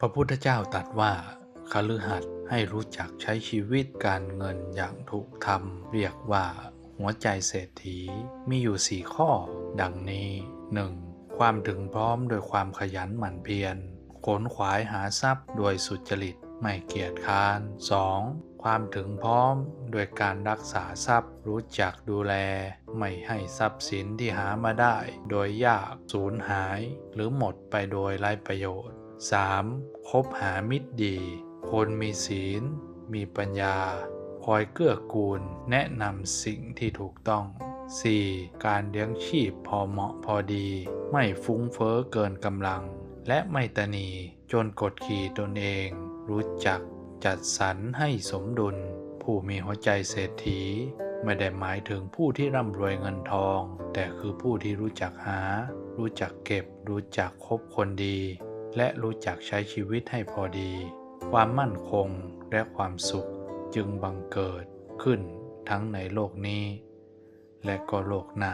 พระพุทธเจ้าตรัสว่าคฤหัสถ์ให้รู้จักใช้ชีวิตการเงินอย่างถูกธรรม เรียกว่าหัวใจเศรษฐีมีอยู่สี่ข้อ ดังนี้ 1. ความถึงพร้อมโดยความขยันหมั่นเพียรขนขวายหาทรัพย์โดยสุจริตไม่เกียจค้าน 2. ความถึงพร้อมโดยการรักษาทรัพย์รู้จักดูแล ไม่ให้ทรัพย์สินที่หามาได้ โดยยากสูญหาย หรือหมดไปโดยไร้ประโยชน์ 3. คบหามิตรดี คนมีศีล มีปัญญา คอยเกื้อกูลแนะนำสิ่งที่ถูกต้อง 4. การเลี้ยงชีพพอเหมาะพอดี ไม่ฟุ้งเฟ้อเกินกำลัง และไม่ตนีจนกดขี่ตนเอง รู้จักจัดสรรให้สมดุล ผู้มีหัวใจเศรษฐี ไม่ได้หมายถึงผู้ที่ร่ำรวยเงินทอง แต่คือผู้ที่รู้จักหา รู้จักเก็บ รู้จักคบคนดี และรู้จักใช้ชีวิตให้พอดี ความมั่นคงและความสุขจึงบังเกิดขึ้นทั้งในโลกนี้ และก็โลกหน้า